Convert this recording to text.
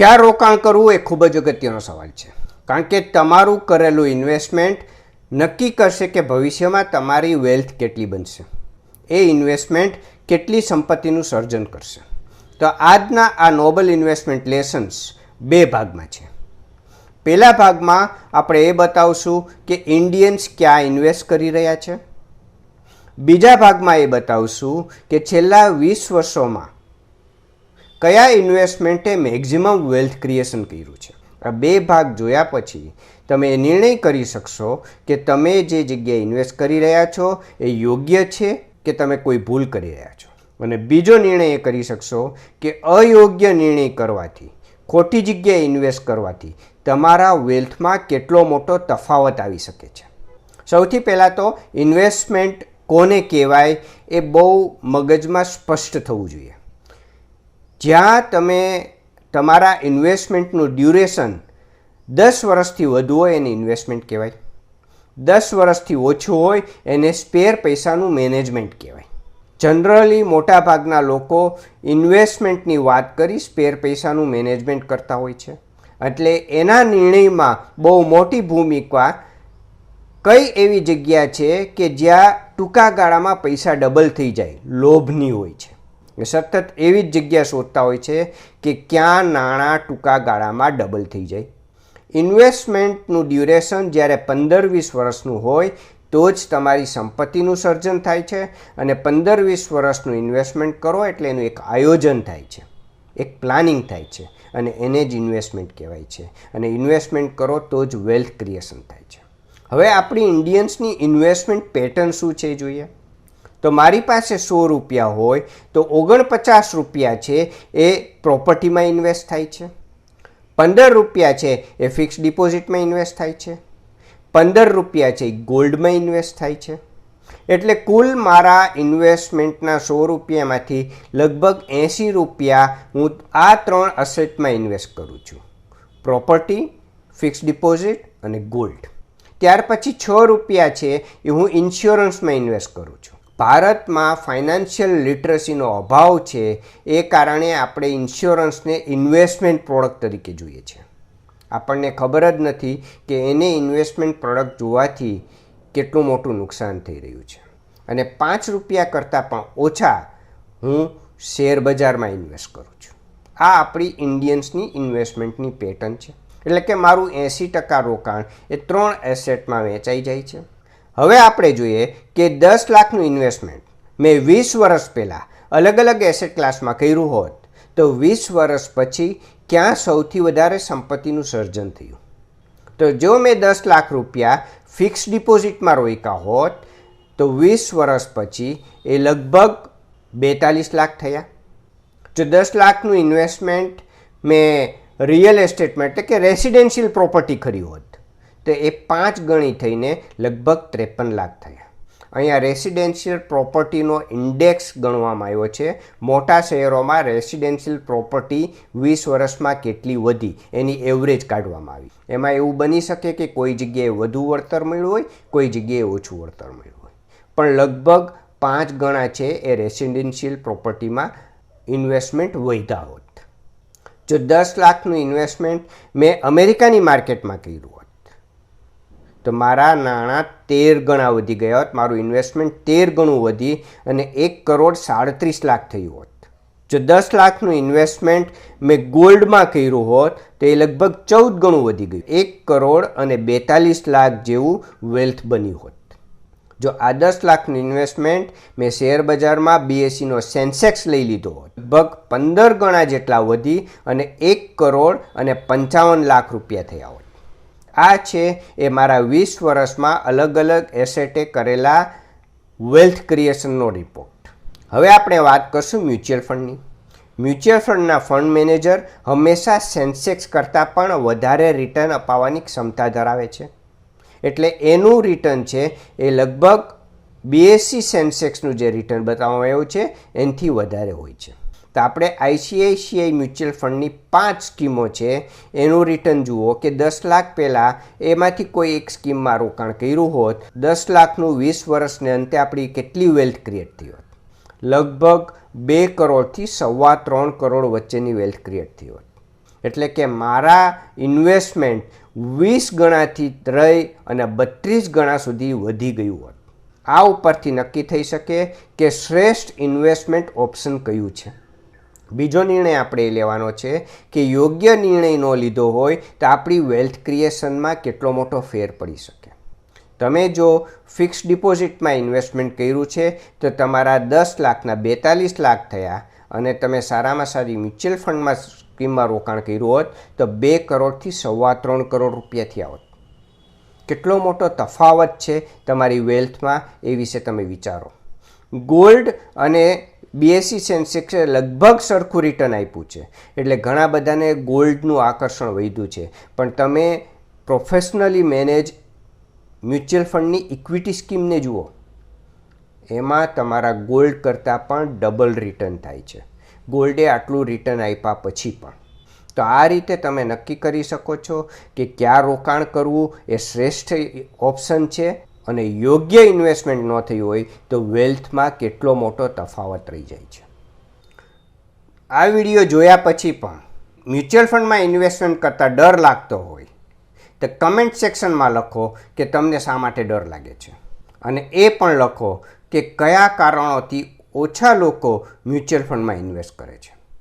ક્યાં રોકાણ કરવું એ ખૂબ જ અગત્યનો સવાલ છે. કારણ કે તમારું કરેલું ઇન્વેસ્ટમેન્ટ નક્કી કરશે કે ભવિષ્યમાં તમારી વેલ્થ કેટલી બનશે. એ ઇન્વેસ્ટમેન્ટ કેટલી સંપત્તિનું સર્જન કરશે. તો આજના આ નોબલ ઇન્વેસ્ટમેન્ટ લેસન્સ બે ભાગમાં છે. પહેલા ભાગમાં આપણે એ બતાવશું કે ઇન્ડિયન્સ ક્યાં ઇન્વેસ્ટ કરી રહ્યા છે. બીજા ભાગમાં એ બતાવશું કે છેલ્લા વીસ વર્ષોમાં કયા ઇન્વેસ્ટમેન્ટે મેક્ઝિમમ વેલ્થ ક્રિએશન કર્યું છે? આ બે ભાગ જોયા પછી તમે નિર્ણય કરી શકશો કે તમે જે જગ્યાએ ઇન્વેસ્ટ કરી રહ્યા છો એ યોગ્ય છે કે તમે કોઈ ભૂલ કરી રહ્યા છો? અને બીજો નિર્ણય એ કરી શકશો કે અયોગ્ય નિર્ણય કરવાથી, ખોટી જગ્યાએ ઇન્વેસ્ટ કરવાથી તમારા વેલ્થમાં કેટલો મોટો તફાવત આવી શકે છે? સૌથી પહેલાં તો ઇન્વેસ્ટમેન્ટ કોને કહેવાય એ બહુ મગજમાં સ્પષ્ટ થવું જોઈએ. જ્યાં તમે તમારા ઇન્વેસ્ટમેન્ટનું ડ્યુરેશન દસ વર્ષથી વધુ હોય એને ઇન્વેસ્ટમેન્ટ કહેવાય. દસ વર્ષથી ઓછું હોય એને સ્પેર પૈસાનું મેનેજમેન્ટ કહેવાય. જનરલી મોટાભાગના લોકો ઇન્વેસ્ટમેન્ટની વાત કરી સ્પેર પૈસાનું મેનેજમેન્ટ કરતા હોય છે. એટલે એના નિર્ણયમાં બહુ મોટી ભૂમિકા કઈ એવી જગ્યા છે કે જ્યાં ટૂંકા ગાળામાં પૈસા ડબલ થઈ જાય, લોભની હોય છે. સતત એવી જ જગ્યા શોધતા હોય છે કે ક્યાં નાણાં ટૂંકા ગાળામાં ડબલ થઈ જાય. ઇન્વેસ્ટમેન્ટનું ડ્યુરેશન જ્યારે પંદર વીસ વર્ષનું હોય, તો જ તમારી સંપત્તિનું સર્જન થાય છે અને પંદર વીસ વર્ષનું ઇન્વેસ્ટમેન્ટ કરો એટલે એનું એક આયોજન થાય છે. એક પ્લાનિંગ થાય છે અને એને જ ઇન્વેસ્ટમેન્ટ કહેવાય છે. અને ઇન્વેસ્ટમેન્ટ કરો તો જ વેલ્થ ક્રિએશન થાય છે. હવે આપણી ઇન્ડિયન્સની ઇન્વેસ્ટમેન્ટ પેટર્ન શું છે જોઈએ? તો મારી પાસે સો રૂપિયા હોય તો ઓગણપચાસ રૂપિયા છે એ પ્રોપર્ટીમાં ઇન્વેસ્ટ થાય છે. પંદર રૂપિયા છે એ ફિક્સ ડિપોઝિટમાં ઇન્વેસ્ટ થાય છે. પંદર રૂપિયા છે એ ગોલ્ડમાં ઇન્વેસ્ટ થાય છે. એટલે કુલ મારા ઇન્વેસ્ટમેન્ટના સો રૂપિયામાંથી લગભગ એંસી રૂપિયા હું આ ત્રણ અસેટમાં ઇન્વેસ્ટ કરું છું. પ્રોપર્ટી, ફિક્સ ડિપોઝિટ અને ગોલ્ડ. ત્યાર પછી છ રૂપિયા છે એ હું ઇન્સ્યોરન્સમાં ઇન્વેસ્ટ કરું છું. ભારતમાં ફાઇનાન્શિયલ લિટરસીનો અભાવ છે, એ કારણે આપણે ઇન્સ્યોરન્સને ઇન્વેસ્ટમેન્ટ પ્રોડક્ટ તરીકે જોઈએ છે. આપણને ખબર જ નથી કે એને ઇન્વેસ્ટમેન્ટ પ્રોડક્ટ જોવાથી કેટલું મોટું નુકસાન થઈ રહ્યું છે. અને પાંચ રૂપિયા કરતાં પણ ઓછા હું શેર બજારમાં ઇન્વેસ્ટ કરું છું. આ આપણી ઇન્ડિયન્સની ઇન્વેસ્ટમેન્ટની પેટર્ન છે. એટલે કે મારું એંસી ટકા રોકાણ એ ત્રણ એસેટમાં વેચાઈ જાય છે. હવે આપણે જોઈએ કે દસ લાખનું ઇન્વેસ્ટમેન્ટ મેં વીસ વર્ષ પહેલાં અલગ અલગ એસેટ ક્લાસમાં કર્યું હોત, તો વીસ વર્ષ પછી ક્યાં સૌથી વધારે સંપત્તિનું સર્જન થયું? તો જો મેં દસ લાખ રૂપિયા ફિક્સ ડિપોઝિટમાં રોક્યા હોત, તો વીસ વર્ષ પછી એ લગભગ બેતાલીસ લાખ થયા. જો દસ લાખનું ઇન્વેસ્ટમેન્ટ મેં રિયલ એસ્ટેટમાં એટલે કે રેસિડેન્શિયલ પ્રોપર્ટી ખરી હોત તો એ પાંચ ગણી થઈને લગભગ ત્રેપન લાખ થયા. અહીંયા રેસિડેન્શિયલ પ્રોપર્ટીનો ઇન્ડેક્સ ગણવામાં આવ્યો છે. મોટા શહેરોમાં રેસિડેન્શિયલ પ્રોપર્ટી વીસ વર્ષમાં કેટલી વધી એની એવરેજ કાઢવામાં આવી. એમાં એવું બની શકે કે કોઈ જગ્યાએ વધુ વળતર મળ્યું હોય, કોઈ જગ્યાએ ઓછું વળતર મળ્યું હોય. પણ લગભગ પાંચ ગણા છે એ રેસિડેન્શિયલ પ્રોપર્ટીમાં ઇન્વેસ્ટમેન્ટ વધ્યા હોત. જો દસ લાખનું ઇન્વેસ્ટમેન્ટ મેં અમેરિકાની માર્કેટમાં કર્યું હોત તો મારા નાણાં તેર ગણા વધી ગયા હોત, મારું ઇન્વેસ્ટમેન્ટ તેર ગણું વધી અને એક કરોડ સાડત્રીસ લાખ થયું હોત. જો દસ લાખનું ઇન્વેસ્ટમેન્ટ મેં ગોલ્ડમાં કર્યું હોત, તો એ લગભગ ચૌદ ગણું વધી ગયું. એક કરોડ અને બેતાલીસ લાખ જેવું વેલ્થ બન્યું હોત. જો આ દસ લાખનું ઇન્વેસ્ટમેન્ટ મેં શેર બજારમાં બીએસસીનો સેન્સેક્સ લઈ લીધો હોત. લગભગ પંદર ગણા જેટલા વધી અને એક કરોડ અને પંચાવન લાખ રૂપિયા થયા હોત. આ છે એ મારા વીસ વર્ષમાં અલગ અલગ એસેટે કરેલા વેલ્થ ક્રિએશનનો રિપોર્ટ હવે આપણે વાત કરશું મ્યુચ્યુઅલ ફંડની મ્યુચ્યુઅલ ફંડના ફંડ મેનેજર હંમેશા સેન્સેક્સ કરતાં પણ વધારે રિટર્ન અપાવવાની ક્ષમતા ધરાવે છે. એટલે એનું રિટર્ન છે એ લગભગ બીએસસી સેન્સેક્સનું જે રિટર્ન બતાવવામાં આવ્યું છે, એનાથી વધારે હોય છે. તો આપણે આઈસીઆઈસીઆઈ મ્યુચ્યુઅલ ફંડની પાંચ સ્કીમો છે, એનું રિટર્ન જુઓ કે દસ લાખ પહેલાં એમાંથી કોઈ એક સ્કીમમાં રોકાણ કર્યું હોત, દસ લાખનું વીસ વર્ષને અંતે આપણી કેટલી વેલ્થ ક્રિએટ થઈ હોત? લગભગ બે કરોડથી સવા ત્રણ કરોડ વચ્ચેની વેલ્થ ક્રિએટ થઈ હોત. એટલે કે મારા ઇન્વેસ્ટમેન્ટ વીસ ગણાથી ત્રય અને બત્રીસ ગણા સુધી વધી ગયું હોત. આ ઉપરથી નક્કી થઈ શકે કે શ્રેષ્ઠ ઇન્વેસ્ટમેન્ટ ઓપ્શન કયું છે? બીજો નિર્ણય આપણે એ લેવાનો છે કે યોગ્ય નિર્ણય ન લીધો હોય તો આપણી વેલ્થ ક્રિએશનમાં કેટલો મોટો ફેર પડી શકે. તમે જો ફિક્સ ડિપોઝિટમાં ઇન્વેસ્ટમેન્ટ કર્યું છે, તો તમારા દસ લાખના બેતાલીસ લાખ થયા અને તમે સારામાં સારી મ્યુચ્યુઅલ ફંડમાં સ્કીમમાં રોકાણ કર્યું હોત, તો બે કરોડથી સવા ત્રણ કરોડ રૂપિયા થયા હોત. કેટલો મોટો તફાવત છે તમારી વેલ્થમાં એ વિશે તમે વિચારો. ગોલ્ડ અને બીએસસી સેન્સેક્સે લગભગ સરખું રિટર્ન આપ્યું છે. એટલે ઘણા બધાને ગોલ્ડનું આકર્ષણ વધ્યું છે. પણ તમે પ્રોફેશનલી મેનેજ મ્યુચ્યુઅલ ફંડની ઇક્વિટી સ્કીમને જુઓ. એમાં તમારા ગોલ્ડ કરતાં પણ ડબલ રિટર્ન થાય છે. ગોલ્ડે આટલું રિટર્ન આપ્યા પછી પણ. તો આ રીતે તમે નક્કી કરી શકો છો કે ક્યાં રોકાણ કરવું એ શ્રેષ્ઠ ઓપ્શન છે અને યોગ્ય ઇન્વેસ્ટમેન્ટ ન થઈ હોય તો વેલ્થમાં કેટલો મોટો તફાવત રહી જાય છે. આ વીડિયો જોયા પછી પણ મ્યુચ્યુઅલ ફંડમાં ઇન્વેસ્ટમેન્ટ કરતાં ડર લાગતો હોય તો કમેન્ટ સેક્શનમાં લખો કે તમને શા માટે ડર લાગે છે. અને એ પણ લખો કે કયા કારણોથી ઓછા લોકો મ્યુચ્યુઅલ ફંડમાં ઇન્વેસ્ટ કરે છે.